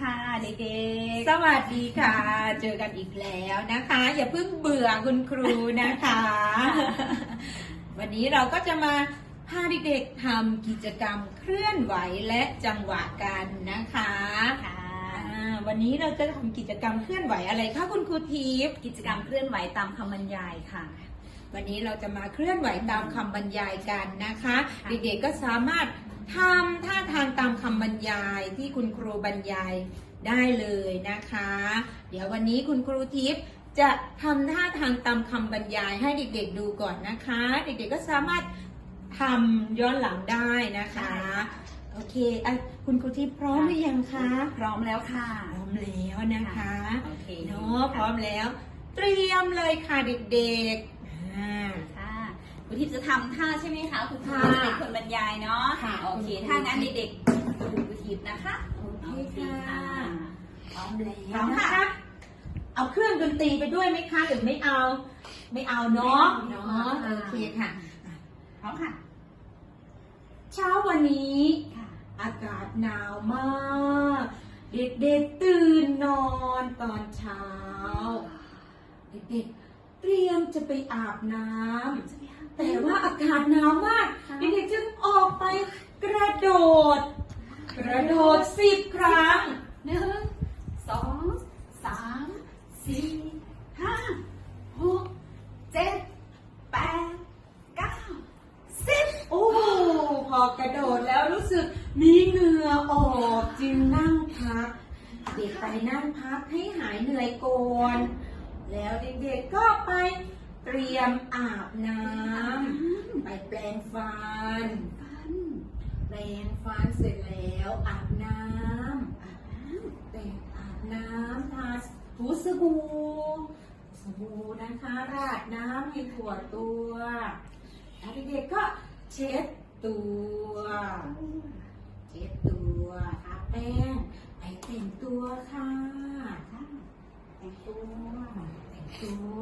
ค่ะเด็กสวัสดีค่ะ เจอกันอีกแล้วนะคะ อย่าเพิ่งเบื่อคุณครูนะคะ วันนี้เราก็จะมาพาเด็กๆทำกิจกรรมเคลื่อนไหวและจังหวะกันนะคะๆค่ะอ่าวันนี้เราจะทำกิจกรรมเคลื่อนไหวอะไรคะคุณครูทิพย์กิจกรรมเคลื่อนไหวตามคำบรรยายค่ะ วันนี้เราจะมาเคลื่อนไหวตามคำบรรยายกันนะคะค่ะเด็กๆก็สามารถ ทำท่าทางตามคำบรรยายที่คุณครูบรรยายได้เลยนะคะ เดี๋ยววันนี้คุณครูทิพย์จะทำท่าทางตามคำบรรยายให้เด็กๆดูก่อนนะคะ เด็กๆก็สามารถทำย้อนหลังได้นะคะ โอเคอะคุณครูทิพย์พร้อมหรือยังคะ พร้อมแล้วค่ะ พร้อมแล้วนะคะโอเคเนาะพร้อมแล้ว เตรียมเลยค่ะเด็กๆอ่า ค่ะคุณทิพย์จะทำท่าใช่ไหมคะคุณครูค่ะเป็นคนบรรยายเนาะค่ะโอเคคุณครูถ้างั้นเด็กๆดูคุณทิพย์นะคะโอเคค่ะ พร้อมแล้พร้อวมค่ะนะคะเอาเครื่องดนตรีไปด้วยไหมคะหรือไม่เอา ไม่เอาเนาะไม่เนาเอาะค่ะโอเคค่ะ พร้อมค่ะ เช้าวันนี้ค่ะ อากาศหนาวมาก เด็กๆตื่นนอนตอนเช้า เด็กๆเตรียมจะไปอาบน้ำ แต่ว่าอากาศหนาวมากค่ะเด็กๆจึงออกไปกระโดด กระโดดสิบครั้งหนึ่งสองสามสี่ห้าหกเจ็ดแปดเก้าสิบโอ้พอกระโดดแล้วรู้สึกมีเหงื่อออกจึงนั่งพัก เด็กไปนั่งพักให้หายเหนื่อยก่อนแล้วเด็กๆก็ไปเตรียมอาบน้ำไป แปรงฟัน ฟัน แปรงฟันเสร็จแล้วอาบน้ำอาบน้ำแต่งอาบน้ำทาถูสบู่สบู่นะคะราดน้ำให้ทั่วตัวแล้วเด็กๆก็เช็ดตัว เช็ดตัวทาแป้งไปแต่งตัวค่ะแต่งตัวแต่งตัว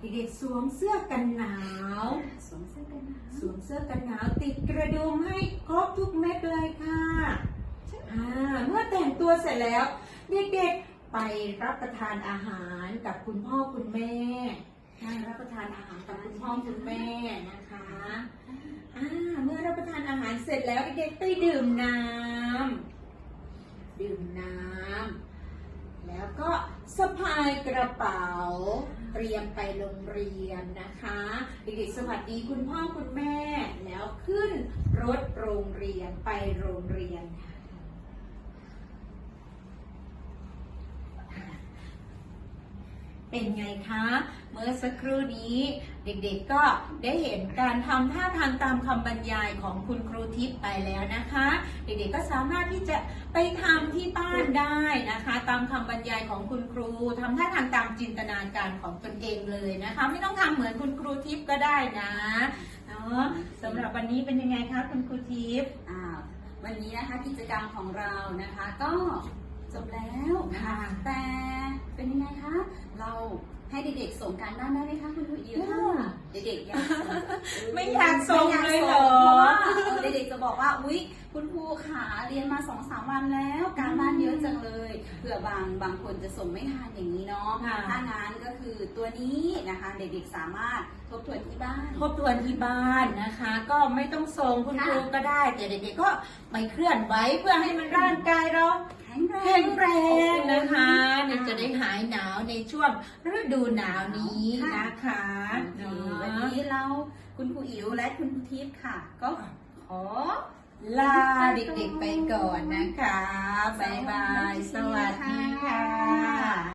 เด็กๆสวมเสื้อกันหนาว สวมเสื้อกันหนาวสวมเสื้อกันหนาวติดกระดุมให้ครบทุกเม็ดเลยค่ะอ่าเมื่อแต่งตัวเสร็จแล้ว เด็กๆไปรับประทานอาหารกับคุณพ่อคุณแม่ค่ะรับประทานอาหารกับคุณพ่อคุณแม่นะคะอ่าเมื่อรับประทานอาหารเสร็จแล้วเด็กๆไปดื่มน้ำดื่มน้ำ แล้วก็สะพายกระเป๋า เตรียมไปโรงเรียนนะคะเด็กๆสวัสดีคุณพ่อคุณแม่ แล้วขึ้นรถโรงเรียนไปโรงเรียนค่ะ เป็นไงคะ เมื่อสักครู่นี้ เด็กๆก็ได้เห็นการทำท่าทางตามคำบรรยายของคุณครูทิพย์ไปแล้วนะคะ เด็กๆก็สามารถที่จะไปทำที่บ้านได้นะคะ ตามคำบรรยายของคุณครูทำท่าทางตามจินตนาการของตนเองเลยนะคะ ไม่ต้องทำเหมือนคุณครูทิพย์ก็ได้นะเนาะสำหรับวันนี้เป็นยังไงคะคุณครูทิพย์วันนี้นะคะกิจกรรมของเรานะคะก็ จบแล้วค่ะ แต่เป็นยังไงคะ เราให้เด็กๆส่งการบ้านได้ไหมคะคุณครูอิ๋วค่ะเด็กๆอยากส่งไม่อยากส่งไม่เลยเหรส่องเพราะว่าเออเด็กๆจะบอกว่าอุ๊ยคุณครูขาเรียนมาสองสามวันแล้ว การบ้านเยอะจังเลยเผื่อบางบางคนจะส่งไม่ทันอย่างนี้เนาะค่ะ ถ้างั้นก็คือตัวนี้นะคะ เด็กๆสามารถทบทวนที่บ้าน ทบทวนที่บ้านนะคะ ก็ไม่ต้องส่งคุณค่ะครูก็ได้ แต่เด็กๆก็ไปเคลื่อนไหวเพื่อให้มันร่างกายเราแข็งแรงแข็งแรงนะคะอบอุ่นี่จะได้หายหนาวในช่วงฤดูหนาวนี้นะคะโอเคเนาะ วันนี้เราคุณครูอิ๋วและคุณครูทิพย์ค่ะ ก็ขอ ลาเด็กๆไปก่อนนะคะ บ๊ายบาย สวัสดีค่ะ